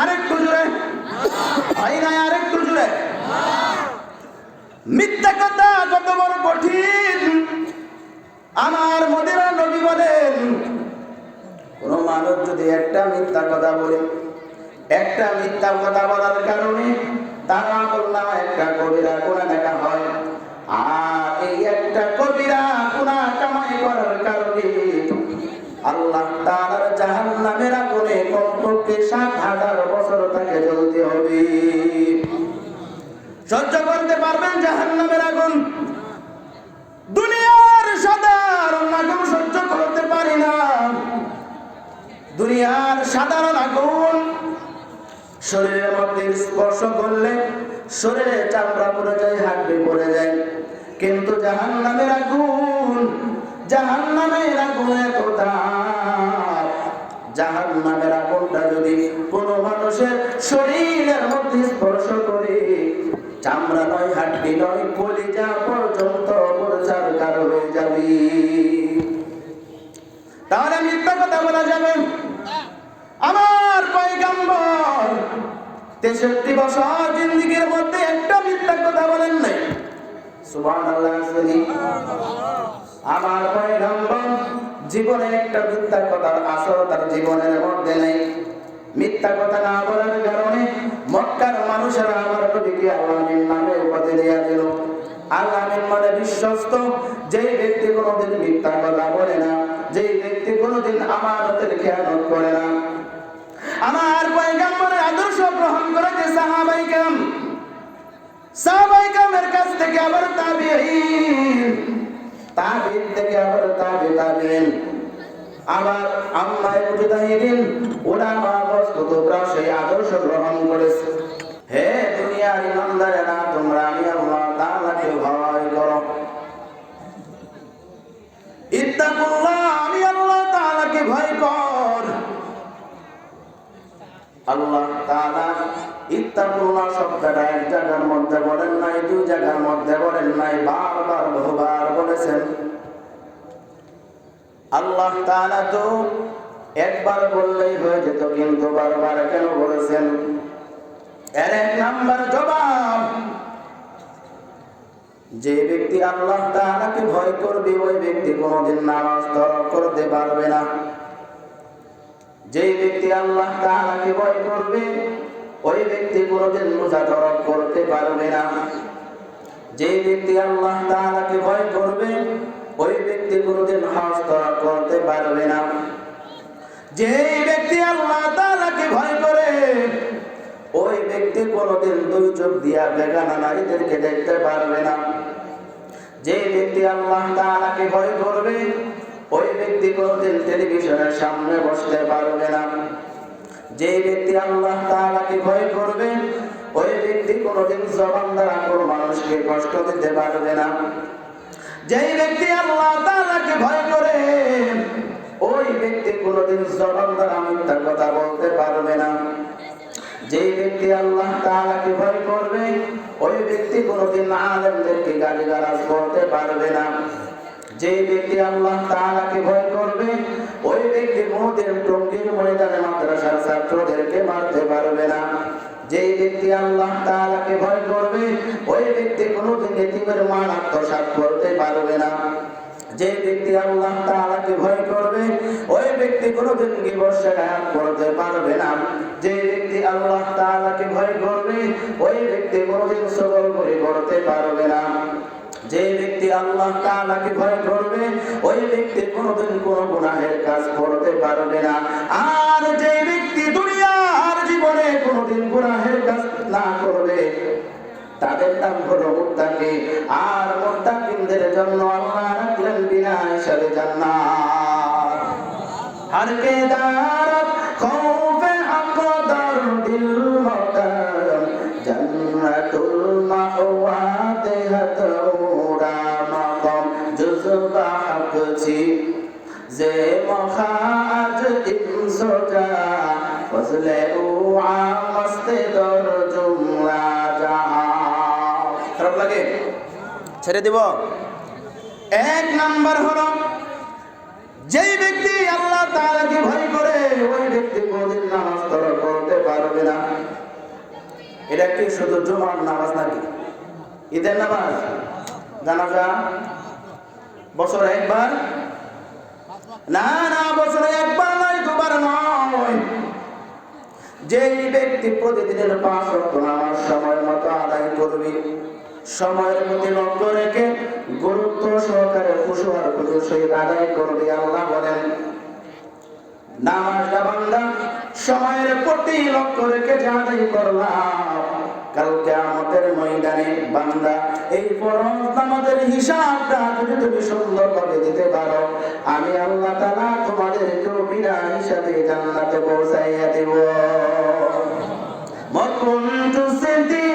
আরেকটু জুড়ে হয় নাই আরেকটু জুড়ে মিথ্যা কথা যত বড় কঠিন, আমার মদিনা নবী বলেন, কোন মানুষ যদি একটা মিথ্যা কথা বলে, একটা মিথ্যা কথা বলার কারণে তার নামা একটা কবিরা গুণা দেখা হয়। আর এই একটা কবিরা গুণা কামাই করার কারণে আল্লাহ জাহান্নামের আগুনে কমপক্ষে সাত হাজার বছর তাকে জ্বলতে হবে। সহ্য করতে পারবেন জাহান্নামের আগুন। দুনিয়ার সাধারণ আগুন সহ্য করতে পারি না। দুনিয়ার সাধারণ আগুন শরীরের মধ্যে স্পর্শ করলে শরীরে চামড়া পড়ে যায় হাড্ডি পড়ে যায়। কিন্তু জাহান নামের আগুন জাহান নামের আগুন এত জাহান নামের আগুনটা যদি কোনো মানুষের শরীরের মধ্যে স্পর্শ করে, চামড়া নয়, হাড্ডি নয়, কলিজা পর্যন্ত প্রচার হয়ে যাবে। তাহলে মিথ্যা কথা বলা যাবে। আমার পয়গাম্বর তেষট্টি বছর জিন্দিগির মধ্যে একটা মিথ্যা কথা বলেন নাই। সুবহানাল্লাহ আমার পয়গাম্বর জীবনে একটা মিথ্যা কথার আসর তার জীবনের মধ্যে নেই। মিথ্যা কথা না বলার কারণে মক্কার মানুষেরা আমার নবীকে আল্লাহর নামে উপাধি দেয়া দিল। আল্লাহর মানে বিশ্বস্ত। যেই ব্যক্তি কোনোদিন মিথ্যা কথা বলে না, যেই ব্যক্তি কোনোদিন আমানতের খেয়ানত করে না। আমার পয়গাম্বরের আদর্শ গ্রহণ করেছে সাহাবাই কাম সাহাবাই কামের কাছ থেকে আবার তাবিঈন। তাবিঈন থেকে আবার তাবে আম্মায় মুজাহিদিন সেই আদর্শ গ্রহণ করেছে। হে দুনিয়ার তোমরা আমি আল্লাহ তাআলাকে ভয় করো। ইত্তাকুল্লাহ, আমি আল্লাহ তাআলাকে ভয় কর। আল্লাহ তাআলা ইত্তাকুল্লাহ শব্দটা এক জায়গার মধ্যে বলেন নাই, দুই জায়গার মধ্যে বলেন নাই, বারবার বহুবার বলেছেন। আল্লাহ তাআলা তো একবার বললেই হয়ে যেত, কিন্তু বারবার কেন বলেছেন? এর এক নাম্বার জবাব, যে ব্যক্তি আল্লাহ তাআলাকে ভয় করবে, ওই ব্যক্তি কোনোদিন নামাজ তরক করতে পারবে না। যে ব্যক্তি আল্লাহ তাআলাকে ভয় করবে, ওই ব্যক্তি কোনোদিন রোজা তরক করতে পারবে না। যে ব্যক্তি আল্লাহ তাআলাকে ভয় করবে, ওই ব্যক্তি কোনোদিন হজ তরক করতে পারবে না। যে ব্যক্তি আল্লাহ তাআলাকে ভয় করে, ওই ব্যক্তি কোনোদিন দুই চোখ দিয়া বেগানা নারীদেরকে দেখতে পারবে না। যে ব্যক্তি আল্লাহ তাআলাকে ভয় করবে ওই ব্যক্তি কোনোদিন টেলিভিশনের সামনে বসতে পারবে না। যে ব্যক্তি আল্লাহ তাআলাকে ভয় করবে, ওই ব্যক্তি কোনোদিন জবান দ্বারা কোনো মানুষকে কষ্ট দিতে পারবে না। যেই ব্যক্তি আল্লাহ তাআলাকে ভয় করে, ওই ব্যক্তি কোনোদিন জবান দ্বারা মিথ্যা কথা বলতে পারবে না। যে ব্যক্তি আল্লাহ তাআলাকে ভয় করবে, ওই ব্যক্তি কোনোদিন আলেমদেরকে গালিগালাজ করতে পারবে না। যে ব্যক্তি আল্লাহ তাআলাকে ভয় করবে, ওই ব্যক্তি কোনোদিন টঙ্গীর ময়দানে মাদ্রাসার ছাত্রদেরকে মারতে পারবে না। যে ব্যক্তি আল্লাহ তাআলাকে ভয় করবে, ওই ব্যক্তি কোনোদিন এতিমের মান আত্মসাৎ করতে পারবে না। যে ব্যক্তি আল্লাহ তাআলাকে ভয় করবে, ওই ব্যক্তি কোনোদিন গিবত শেখায়াত করতে পারবে না। যে ব্যক্তি আল্লাহ তাআলাকে ভয় করবে, ওই ব্যক্তি কোনোদিন সবল করে করতে পারবে না। যে ব্যক্তি আল্লাহ তাআলাকে ভয় করবে, ওই ব্যক্তি কোনোদিন কোনো গুনাহের কাজ করতে পারবে না। আর যে ব্যক্তি দুনিয়ার জীবনে কোনোদিন গুনাহের কাজ না করবে, তাদের নাম হলো মুত্তাকি আর মুত্তাকিনদের জন্য আল্লাহ রাখলেন বিনা হিসাবে জান্নাত। হর কে ছেড়ে দিব। এক নাম্বার হলো, যেই ব্যক্তি আল্লাহ তাআলাকে ভয় করে, ওই ব্যক্তি কোনদিন নামাজ তরক করতে পারবে না। এটা কি শুধু জুমার নামাজ নাকি? ঈদের নামাজ? জানাজা? বছর একবার? না না, বছরে একবার নয়, দুবার নয়। যেই ব্যক্তি প্রতিদিনের পাঁচ নামাজ সময় মতো আদায় করবে সময়ের প্রতি লক্ষ্য রেখে গুরুত্ব সহকারে সহিত আদায় করবে আল্লাহ বলেন। নামাজটা বান্দা, সময়ের প্রতি লক্ষ্য রেখে করলাম কালকে আমাদের ময়দানে বান্দা, এই নামাজের হিসাবটা যদি তুমি সুন্দরভাবে দিতে পারো, আমি আল্লাহ তাআলা তোমাদেরকেও বিনা হিসাবে জান্নাতে পৌঁছাইয়া দেব। সিদ্ধি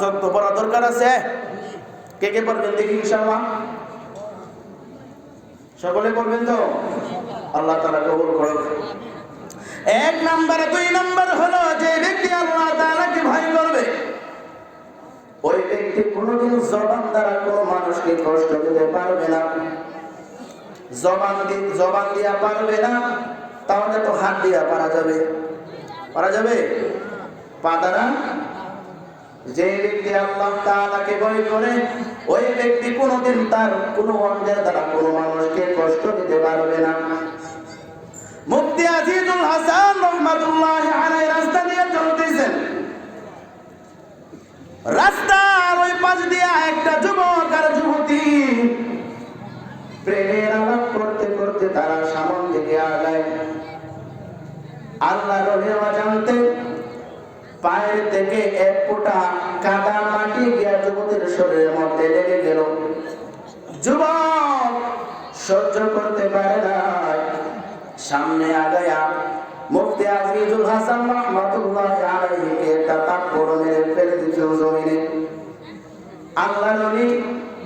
পাঁচ ওয়াক্ত পড়া দরকার আছে। কে কে পড়বেন দেখি ইনশাআল্লাহ। সকলে করবেন তো? আল্লাহ তারা কবুল করুক। এক নম্বরে, দুই নম্বর হলো যে ব্যক্তি আল্লাহ তাআলাকে ভয় করবে। ওই ব্যক্তি কোনোদিন জবান দ্বারা কোনো মানুষকে কষ্ট দিতে পারবে না। জবান দিয়ে জবান দিয়া পারবে না। তাহলে তো হাত দিয়া পারা যাবে। পারা যাবে? পা দ্বারা যে ব্যক্তি আল্লাহ তাআলাকে ভয় করে, ওই ব্যক্তি কোনোদিন তার কোনো অঙ্গের দ্বারা কোনো মানুষকে কষ্ট দিতে পারবে না। আজিজুল হাসান রহমাতুল্লাহ রাস্তা দিয়ে চলতেছেন। রাস্তার ওই পাশ দিয়ে একটা যুবক আর যুবতী প্রেমের আলাপ করতে করতে তারা সামন দিকে আগায়। আল্লাহ রবিও জানতে পায়ের থেকে এক ফোঁটা কাদা মাটি গিয়া যুবতীর শরীরের মধ্যে লেগে গেল। যুবক, সহ্য করতে পারে না সামনে আগায়া মুফতি আজিজুল হাসান রহমাতুল্লাহ আলাইহিকে একটা তাপ্পড় মেরে ফেলে দিয়েছিল জমিনে আল্লাহ নবী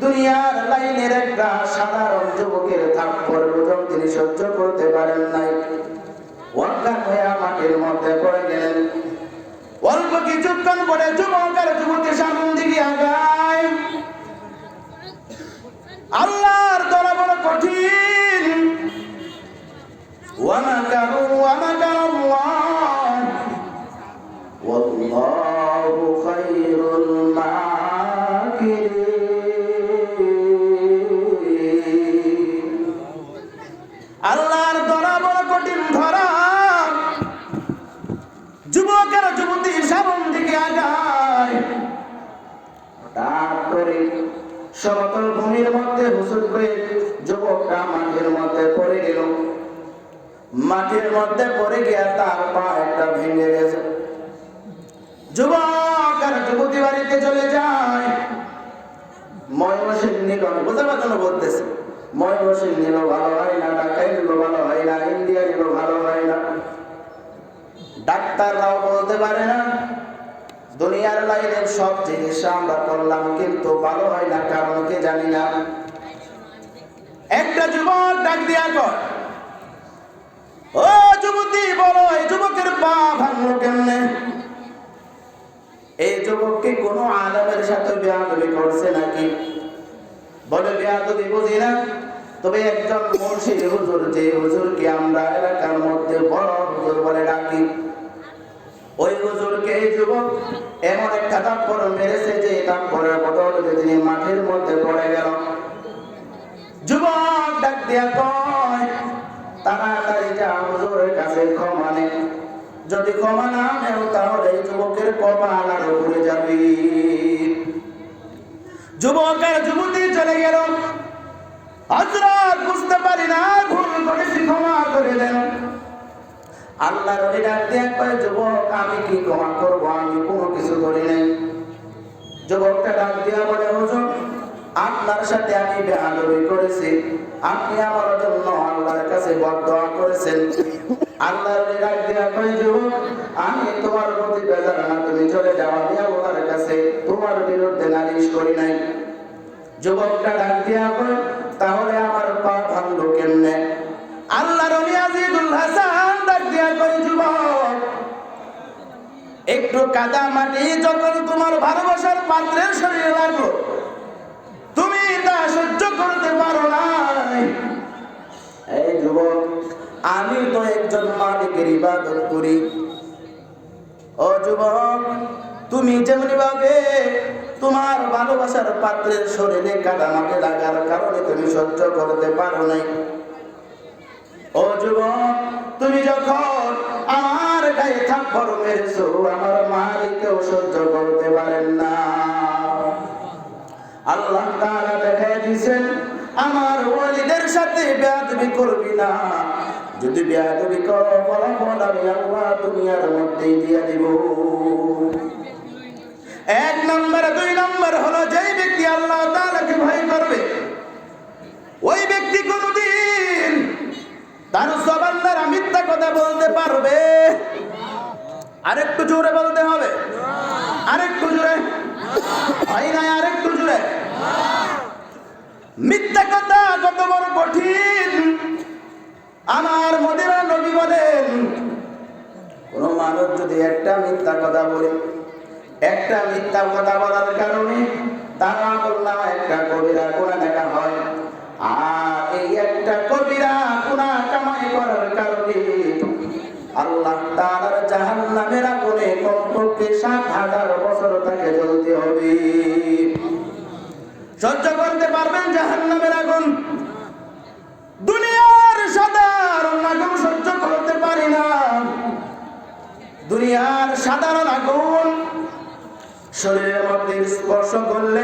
দুনিয়ার লাইনের একটা সাধারণ যুবকের থাপ্পড়ের ওজন তিনি সহ্য করতে পারেন নাই। ওয়াক্কান হয়ে মাটির মধ্যে পড়ে গেলেন। অল্প কিছুক্ষণ পরে যুবক নিল ভালো হয় না ঢাকায় নিল ভালো হয় না, ইন্ডিয়া নিল ভালো হয় না। ডাক্তাররাও বলতে পারে না, দুনিয়ার লাইনের সব চিকিৎসা আমরা করলাম কিন্তু ভালো হয় না, কারণ কে জানি না। একটা যুবক ডাক দিয়া কর ও যুবতী, বলো এই যুবকের পা ভাঙলো কেমনে? এই যুবককে কোন আলমের সাথে বেয়াদবি করছে নাকি? বলে, বেয়াদবি বুঝি না। তবে একজন মুর্শিদ হুজুর যে হুজুরকে আমরা এলাকার মধ্যে বড় হুজুর বলে ডাকি, ওই হুজুরকে যুবক এমন একটা তাপ্পর মেরেছে যে তাপ্পরের বদলে তিনি মাঠের মধ্যে পড়ে গেল। যুবক ডাক দিয়া কয়, তাড়াতাড়ি যা হুজুরের কাছে ক্ষমা নে। যদি ক্ষমা না নেও তাহলে যুবকের কপাল আর ঘুরে যাবে। যুবক আর যুবতী চলে গেল। বুঝতে পারি না, ভুল করেছি, ক্ষমা ডাক দিয়ে কয় আমি কি ক্ষমা আমি কোনো কিছু করি নাই। যুবকটা ডাক দিয়া বলে হুজুর, আপনার সাথে আমি বেহাদবি করেছি। আপনি আমার জন্য আল্লাহর কাছে বদদোয়া করেছেন। আল্লাহর ডাক দিয়া কয় যুবক, আমি তোমার প্রতি বেজার না, তুমি চলে যাও, আমি আল্লাহর কাছে তোমার বিরুদ্ধে নালিশ করি নাই। যুবকটা ডাক দিয়া কয় তাহলে আমার পা ভাঙলো কেমনে? আল্লাহ করে যুবক, একটু কাদা মাটি যখন তোমার ভালোবাসার পাত্রের শরীরে লাগল, তুমি তা সহ্য করতে পারো নাই। এই যুবক, আমি তো একজন মালিকের ইবাদত করি। ও যুবক, তুমি যেমনি ভাবে তোমার ভালোবাসার পাত্রের শরীরে কাদামাটি লাগার কারণে তুমি সহ্য করতে পারো নাই। ও যুবক, তুমি যখন আমার গায়ে থাপ্পড় মেরেছো, আমার মালিকেও সহ্য করতে পারেন না। আল্লাহ তাআলা দেখায় দিয়েছেন, আমার ওয়ালিদের সাথে বেয়াদবি করবি না। যদি বেয়াদবি করো, ফলাফল আমি আল্লাহ দুনিয়ার মধ্যেই দিয়ে দিব। এক নম্বর, দুই নম্বর হলো যেই ব্যক্তি আল্লাহ তাআলাকে ভয় করবে, ওই ব্যক্তি কোনদিন তার জবান দ্বারা মিথ্যা কথা বলতে পারবে। আরেকটু জোরে বলতে হবে। আরেকটু জোরে। হয় নাই আরেকটু জোরে? মিথ্যা কথা কত বড় কঠিন, আমার মদিনা নবী বলেন, কোন মানুষ যদি একটা মিথ্যা কথা বলে একটা মিথ্যা কথা বলার কারণে তার নামা একটা কবিরা কোনা দেখা হয়। আর এই একটা কবিরা কোনা কামাই করার কারণে আল্লাহ তাআলার জাহান্নামের আগুনে কমপক্ষে সাত হাজার বছর তাকে জ্বলতে হবে। সহ্য করতে পারবেন জাহান্নামের আগুন? দুনিয়ার সাধারণ আগুন সহ্য করতে পারি না। দুনিয়ার সাধারণ আগুন শরীরের মধ্যে স্পর্শ করলে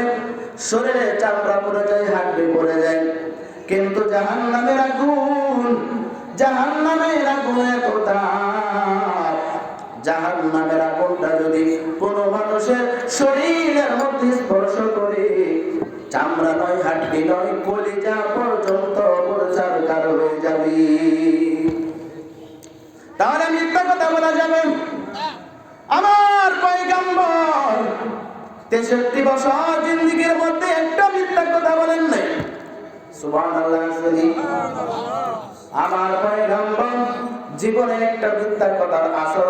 শরীরে চামড়া পড়ে যায়, হাড্ডি পড়ে যায়। কিন্তু জাহান নামের আগুন জাহান নামের আগুন এত জাহান যদি কোনো মানুষের শরীরের মধ্যে স্পর্শ করে, চামড়া নয়, হাড্ডি নয়, কলিজা পর্যন্ত পরিচার কারও হয়ে যাবে। তাহলে মিথ্যা কথা বলা যাবে আমার পয়গাম্বর তেষট্টি বছর জিন্দিগির মধ্যে একটা মিথ্যা কথা বলেন নাই।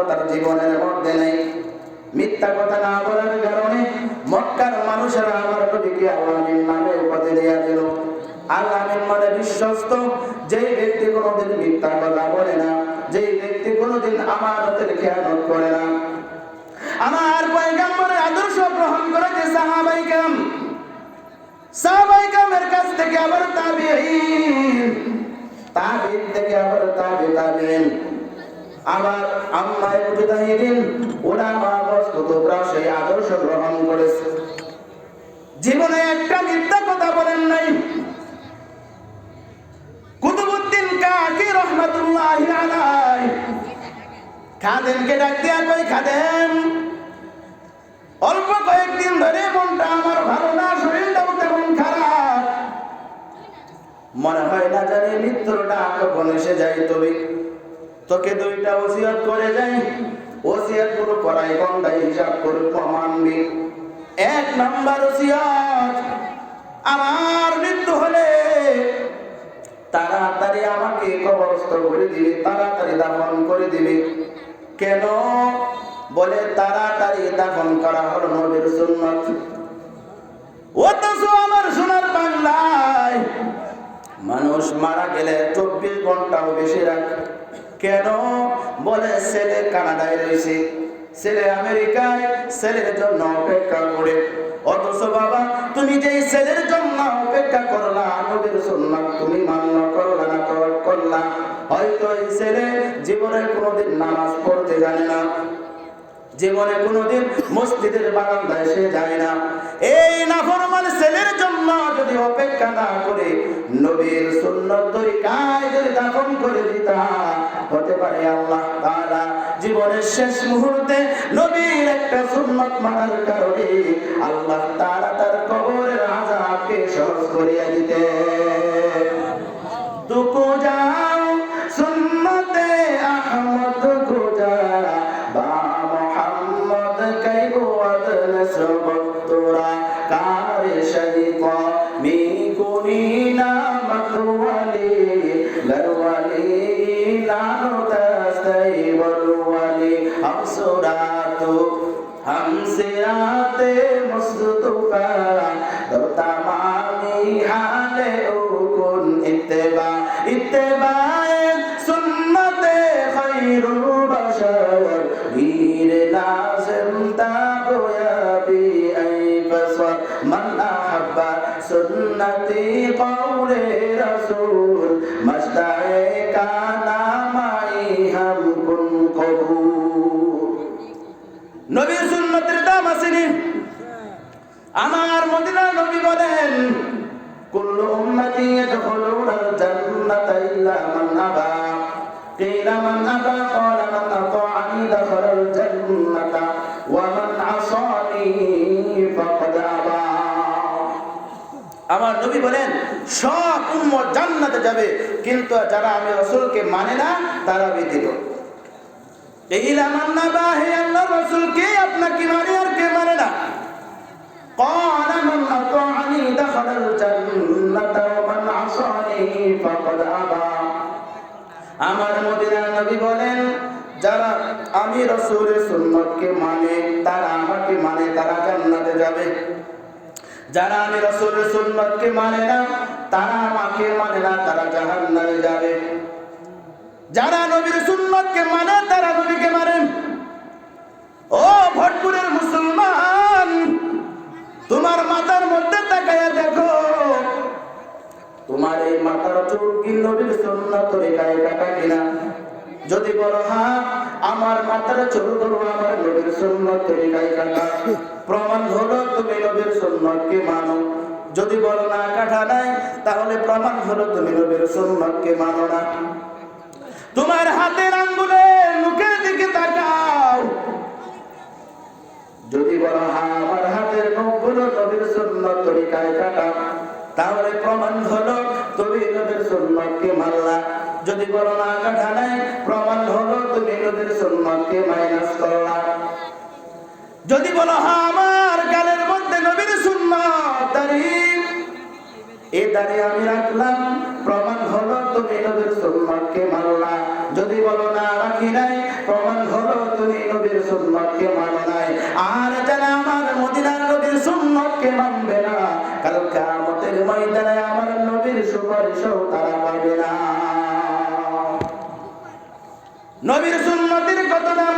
তার জীবনের মধ্যে নেই। মিথ্যা কথা না মানুষেরা আমার আল্লাহর মানে বিশ্বস্ত, যেই ব্যক্তি কোনোদিন মিথ্যা কথা বলে না সাহাবাই কাছ থেকে আবার তাবিঈন তাবিঈন থেকে আবার তাবি তাবিঈন। আবার আম্মাই মুজতাহিদিন উলামা বস্তুতরা সেই আদর্শ গ্রহণ করেছে। জীবনে একটা মিথ্যা কথা বলেন নাই। কুতুবুদ্দিন কাকি রহমাতুল্লাহি আলাই খাদেমকে ডাক দিয়া কই খাদেম, অল্প কয়েকদিন ধরে মনটা আমার ভালো না, শরীরটাও তেমন মনে হয় না জানি মৃত্যুটা কখন এসে যাই তবে। তোকে দুইটা ওসিয়ত করে যাই। ওসিয়তগুলো করাই গন্ডাই, হিসাব করে মানবি এক নাম্বার ওসিয়ত, আমার মৃত্যু হলে তাড়াতাড়ি আমাকে কবরস্থ করে দিবে, তাড়াতাড়ি দাফন করে দিবে। কেন? বলে তাড়াতাড়ি দাফন করা হলো নবীর সুন্নত। অথচ আমার সোনার বাংলায় মানুষ মারা গেলে চব্বিশ ঘন্টাও বেশি রাখ কেন? বলে, ছেলে কানাডায় রয়েছে। ছেলে আমেরিকায়, ছেলের জন্য অপেক্ষা করে। অথচ বাবা, তুমি যে ছেলের জন্য অপেক্ষা করলা, নবীর সুন্নাত তুমি মান্য করলা না করলা। হয়তো এই ছেলে জীবনে কোনোদিন নামাজ পড়তে জানে না। জীবনে কোনোদিন মসজিদের বারান্দায় সে যায় না। এই নাফরমান ছেলের জন্য যদি অপেক্ষা না করে, নবীর সুন্নত তরিকায় যদি দাফন করে দিতা, হতে পারে আল্লাহ তাআলা জীবনের শেষ মুহূর্তে নবীর একটা সুন্নত মানার কারণে আল্লাহ তাআলা তার কবরের আযাবকে সহজ করিয়া দিতে। দুকো যাও, সুন্নতে আহমদ বা so much. নবী বলেন সব উম্মত জান্নাতে যাবে কিন্তু যারা আমি রসুলকে মানে না তারা ব্যতীত ইলা মান আবা হে আল্লাহর রাসূল কে আপনাকে মানে আর কে মানে না قال من أطاعني دخل الجنة ومن عصاني فقد أبى আমার মদিনার নবী বলেন যারা আমি রসুলের সুন্নতকে মানে তারা আমাকে মানে তারা জান্নাতে যাবে যারা আমি রসুলের সুন্নতকে মানে না, তারা আমাকে মানে না, তারা জাহান্নামে যাবে। যারা নবীর সুন্নতকে মানে তারা নবীকে মানেন ও ভটপুরের মুসলমান, তোমার মাথার মধ্যে তাকায়া দেখো। তোমার এই মাথার চুল কি নবীর সুন্নত রেখায় কাটা কিনা? যদি বলো হ্যাঁ আমার মাথার চুলগুলো আমার নবীর সুন্নত রেখায় কাটা। প্রমাণ হলো তুমি নবীর সুন্নতকে মানো। যদি বলো না কাটা নাই, তাহলে প্রমাণ হলো তুমি নবীর সুন্নতকে মানো না। তোমার হাতের আঙ্গুলে মুখের দিকে তাকাও। যদি বলো হ্যাঁ আমার হাতের নখগুলো নবীর সুন্নত তরিকায় কাটা তাহলে প্রমাণ হলো তুমি নবীর সুন্নতকে মানলা। যদি বলো না কাটা নাই, প্রমাণ হলো তুমি নবীর সুন্নতকে মাইনাস করলা। যদি বলো হ্যাঁ আমার গালের মধ্যে নবীর দাঁড়িয়ে এই আমি রাখলাম, প্রমাণ হলো তুমি নবীর সুন্নতকে মানলা। যদি বলো, না, রাখি নাই, প্রমাণ হলো তুমি নবীর সুন্নতকে মানো নাই। আর যারা আমার মদিনার নবীর সুন্নতকে মানবে না কারণ কিয়ামতের ময়দানে আমার নবীর সুপারিশও তারা পাবে না। নবীর সুন্নতের কত দাম?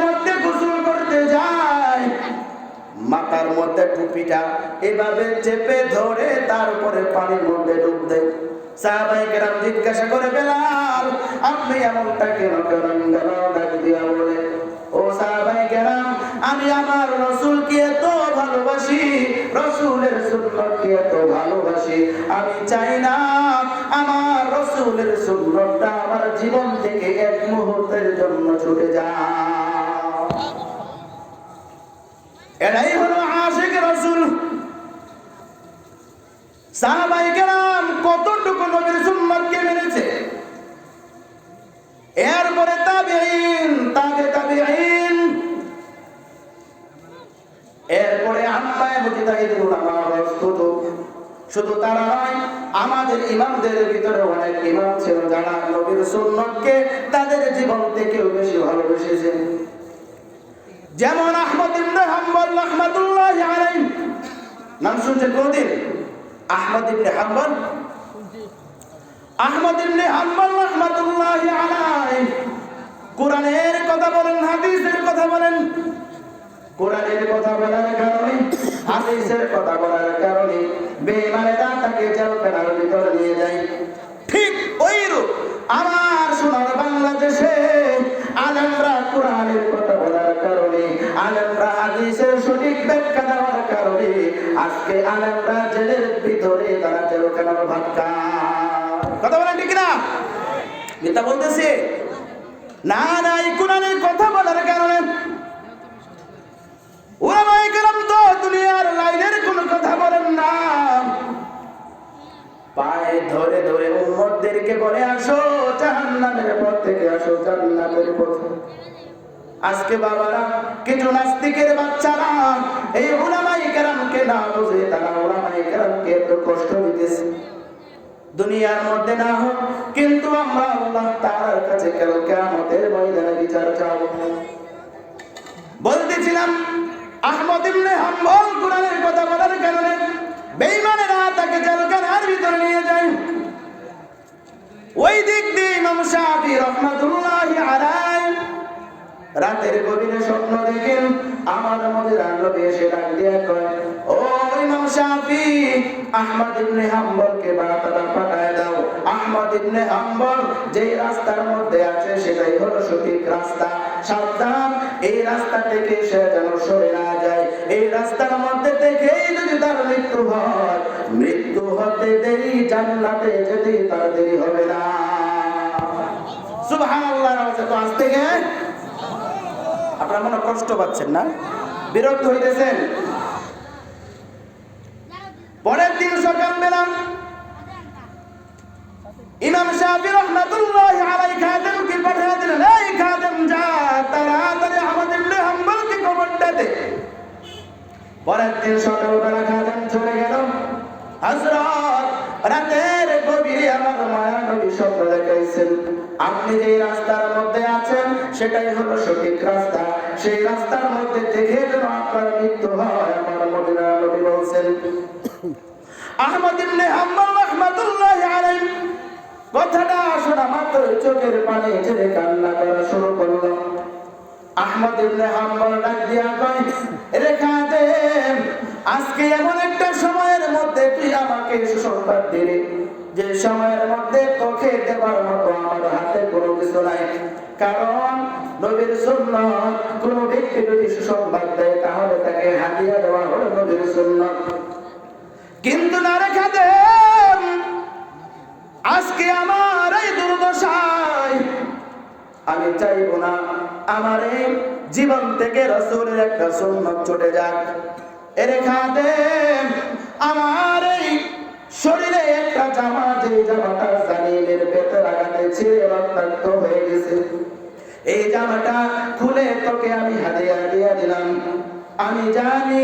মধ্যে টুপিটা। এভাবে চেপে ধরে তারপরে পানির মধ্যে ডুব দেয়। করে, বেলাল, আপনি এমনটা কেন বলে, ও আমি আমার রসুলকে এত ভালোবাসি, রসুলের এত ভালোবাসি। আমি চাই না আমার রসুলের সুন্নতটা আমার জীবন থেকে এক মুহূর্তের জন্য ছুটে যায় এটাই হলো আশিক রসুল কতটুকু নবীর সুন্নতকে এরপরে তাবেঈন, তাবে শুধু তারা নয়, আমাদের ইমামদের ভিতরে অনেক ইমাম ছিল যারা নবীর সুন্নতকে তাদের জীবন থেকেও বেশি ভালোবেসেছেন যেমন আহমদ ইবনে হাম্বল রাহমাতুল্লাহ আলাইহি। নাম শুনছেন কোনদিন? আহমদ ইবনে হাম্বল আহমদ ইবনে হাম্বল রাহমাতুল্লাহ আলাইহি। কোরআনের কথা বলেন, হাদিসের কথা বলেন। কোরআনের কথা বলার কারণে, হাদিসের কথা বলার কারণে বেঈমানেরা তাকে জেলখানার ভিতরে নিয়ে যায়। ঠিক ওইরূপ আমার সোনার বাংলাদেশে আলেমরা কোরআনের কথা বলার কারণে, আলেমরা হাদিসের সঠিক ব্যাখ্যা আজকে আলেমরা জেলের ভিতরে তারা জেলখানার ভাত। কথা বলেন ঠিক না মিথ্যা বলতেছে? না না, এই কোরআনের কথা বলার কারণে তো দুনিয়ার লাইনের কোনো কথা বলেন না। পায়ে ধরে ধরে উম্মতদেরকে বলে, আসো জাহান্নামের পথ থেকে, আসো জান্নাতের পথে। আজকে বাবারা, কিছু নাস্তিকের বাচ্চারা, এই ওলামাই কেরামকে না বুঝে, তারা ওলামাই কেরামকে একটু কষ্ট দিতেছে। দুনিয়ার মধ্যে না হোক, কিন্তু আমরা আল্লাহ তার কাছে কেন কেমতের ময়দানে বিচার চাবো। বলতেছিলাম, আহমদ ইবনে হাম্বল কোরআনের কথা বলার কারণে বেঈমানেরা তাকে জেলখানার ভিতরে নিয়ে যায়। ওই দিক দিয়ে ইমাম শাফি রহমাতুল্লাহি আলাইহি রাতের গভীরে স্বপ্ন দেখেন আমার মধ্যে নবী এসে ডাক দিয়ে কয়, ও ইমাম আহমদ ইবনে হাম্বলকে বার্তাটা পাঠায় দাও। আহমদ ইবনে হাম্বল যে রাস্তার মধ্যে আছে সেটাই হলো সঠিক রাস্তা। সাবধান, এই রাস্তা থেকে সে যেন সরে না যায়। এই রাস্তার মধ্যে থেকেই যদি তার মৃত্যু হয়, মৃত্যু হতে দেরি জান্নাতে যেতে তার দেরি হবে না। সুবহানাল্লাহ তো আজ থেকে আপনারা মনে কষ্ট পাচ্ছেন না? বিরক্ত হইতেছেন? পরের দিন সকালবেলা ইমাম শাফি রহমাতুল্লাহ আলাই পাঠিয়ে দিলেন, এই খাদেম, যা তাড়াতাড়ি আমাদের ইবনে হাম্বলকে খবরটা দে। পরের দিন সকালবেলা খাদেম চলে গেল। হযরত আমার আপনি যে রাস্তার মধ্যে আছেন, সেটাই হলো সঠিক রাস্তা। সেই রাস্তার মধ্যে যেন আপনার মৃত্যু হয়, আমার মদিনা নবী বলছেন। চোখের পানি ছেড়ে কান্না করা শুরু করল। আহমদ আজকে এমন একটা সময়ের মধ্যে তুই আমাকে সুসংবাদ দিলি। যে সময়ের মধ্যে তোকে দেবার মতো আমার হাতে কোনো কিছু নাই। কারণ নবীর সুন্নত কোন ব্যক্তি যদি সুসংবাদ দেয়, তাহলে তাকে হাতিয়া দেওয়া হলো নবীর সুন্নত। কিন্তু না রেখা দে আজকে আমার এই দুর্দশায় আমি চাইব না, আমার এই জীবন থেকে রসুলের একটা সুন্নত ছুটে যাক। এর খাতে আমার এই শরীরে একটা জামা যে জামাটা জালিমের বেতর আঘাতে ছিঁড়ে রক্তাক্ত হয়ে গেছে। এই জামাটা খুলে তোকে আমি হাদিয়া দিয়া দিলাম। আমি জানি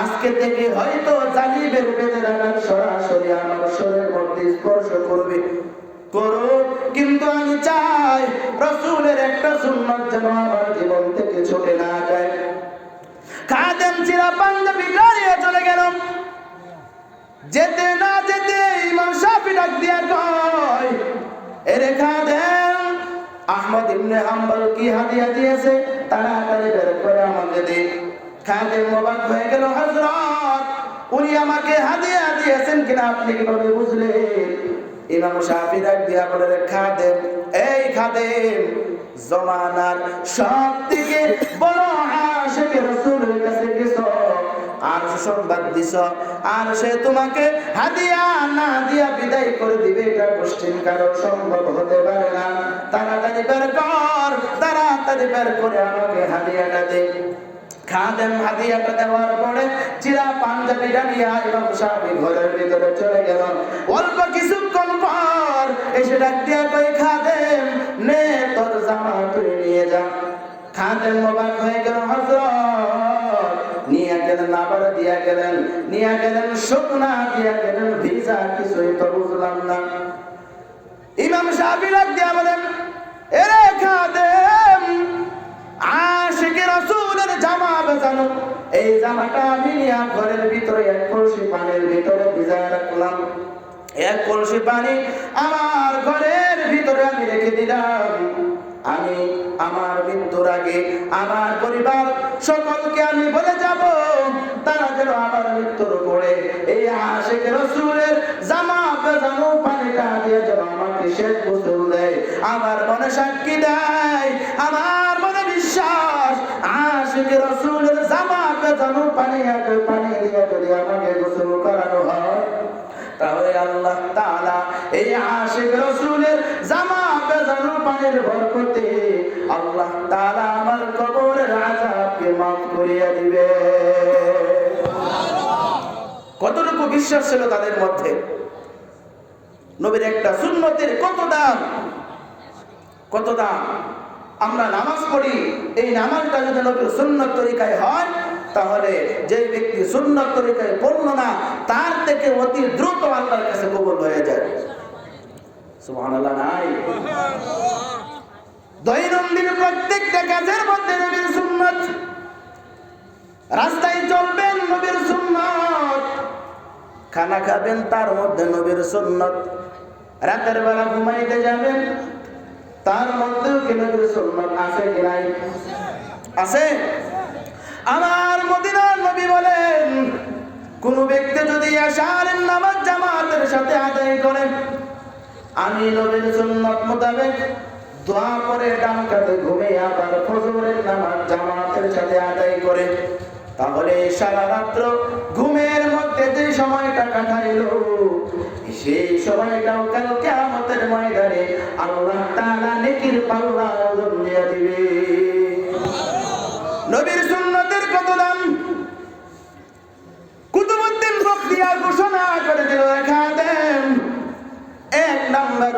আজকে থেকে হয়তো জালিমের বেতের আঘাত সরাসরি আমার শরীরের মধ্যে স্পর্শ করবে। করুক কিন্তু আমি চাই রসুলের একটা সুন্নত যেন আমার জীবন থেকে ছুটে না যায়। খাদেম চিরা পাঞ্জাবি দাঁড়িয়ে চলে গেল। যেতে না যেতে ইমাম ডাক দিয়া কয় আহমদ হাম্বল কি দিয়েছে? তাড়াতাড়ি বের করে আমাকে দে। খাদেম অবাক হয়ে গেল উনি আমাকে হাদিয়া দিয়েছেন কিনা আপনি কীভাবে বুঝলেন? ইমাম শাফি ডাক দিয়া বলে খাদেম এই খাদেম জমানার সব থেকে বড় কাছে গেছো আর সুসংবাদ দিছ। আর সে তোমাকে হাদিয়া না দিয়া বিদায় করে দিবে, এটা কোশ্চিন কারও সম্ভব হতে পারে না। তাড়াতাড়ি বের কর, তাড়াতাড়ি বের করে আমাকে হাদিয়াটা দে। খাদেম হাদিয়াটা দেওয়ার পরে চিরা ঘরের ভিতরে চলে গেল। অল্প কিছুক্ষণ পর এসে ডাক দিয়া কই খাদেম, নে তোর জামা তুই নিয়ে যা। খাদেম মোবাক হয়ে গেল হজরত গেলেন, নিয়ে গেলেন শুকনা দিয়া গেলেন, ভিজা কিছুই তো বুঝলাম না। ইমাম সাহেব ডাক দিয়া বলেন, এরে খাদেম, আশিকে রাসূলের জামা বেচানো এই জামাটা আমি নিয়ে ঘরের ভিতরে এক কলসি পানির ভিতরে ভিজায় রাখলাম। এক কলসি পানি আমার ঘরের ভিতরে আমি রেখে দিলাম। আমি আমার মৃত্যুর আগে আমার পরিবার সকলকে আমি বলে যাব, তারা যেন আমার মৃত্যুর পরে এই আশেখ রসুলের জামা বেজানো পানিটা দিয়ে যেন আমাকে শেষ গোসল দেয়। আমার মনে সাক্ষী দেয়, আমার মনে বিশ্বাস আশেখ রসুলের জামা বেজানো পানি পানি দিয়ে যদি আমাকে গোসল করানো হয়, তাহলে আল্লাহ তাআলা এই আশিক রাসূলের জামা বেজানো বরকতে আল্লাহ তাআলা আমার কবরের আযাবকে maaf করিয়া দিবে। কতটুকু বিশ্বাস ছিল তাদের মধ্যে? নবীর একটা সুন্নতের কত দাম কত দাম আমরা নামাজ পড়ি, এই নামাজটা যদি নবীর সুন্নত তরিকায় হয়, তাহলে যে ব্যক্তি সুন্নত তরিকায় পড়ল না, তার থেকে অতি দ্রুত আল্লাহর কাছে কবুল হয়ে যায়। দৈনন্দিন প্রত্যেকটা কাজের মধ্যে নবীর সুন্নত। রাস্তায় চলবেন নবীর সুন্নত। খানা খাবেন তার মধ্যে নবীর সুন্নত। রাতের বেলা ঘুমাইতে যাবেন, তার মধ্যেও কি নবীর সুন্নত আছে কি নাই? আছে। আমার মদিনার নবী বলেন, কোন ব্যক্তি যদি আশার নামাজ জামাতের সাথে আদায় করে আমি নবীর সুন্নত মোতাবেক দোয়া করে ডান আবার ফজরের নামাজ জামাতের সাথে আদায় করে। তাহলে সারা রাত্র ঘুমের মধ্যে যে সময়টা কাটাইল, সেই সময়টাও কাল কেমতের ময়দানে আল্লাহ তাআলা নেকির পাল্লা ওজন দিয়ে দিবে। নবীর সুন্নতের কত দাম? কুতুবুদ্দিন বখতিয়ার ঘোষণা করে দিল রেখা দেন। নাম্বার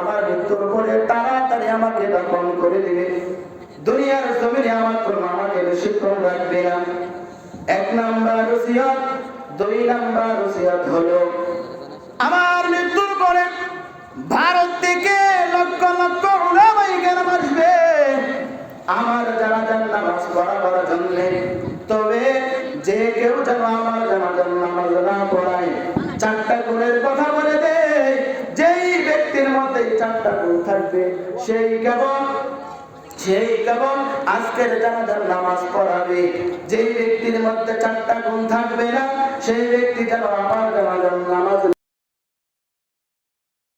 আমার মৃত্যুর পরে তাড়াতাড়ি আমাকে দাফন করে দিবে। দুনিয়ার জমিনে আমার আমাকে বেশিক্ষণ রাখবে না। এক নাম্বার দুই নাম্বার হলো আমার মৃত্যুর পরে ভারত থেকে লক্ষ লক্ষ উলামাই আসবে। আমার জানাজার নামাজ পড়াবার জন্য। তবে যে কেউ যেন আমার জানাজার নামাজ না পড়ায়, চারটা গুণের কথা বলে গুণ থাকবে। সেই কেবল সেই কেমন আজকের জানাজার নামাজ পড়াবে। যেই ব্যক্তির মধ্যে চারটা গুণ থাকবে না, সেই ব্যক্তি যেন আমার জানাজার নামাজ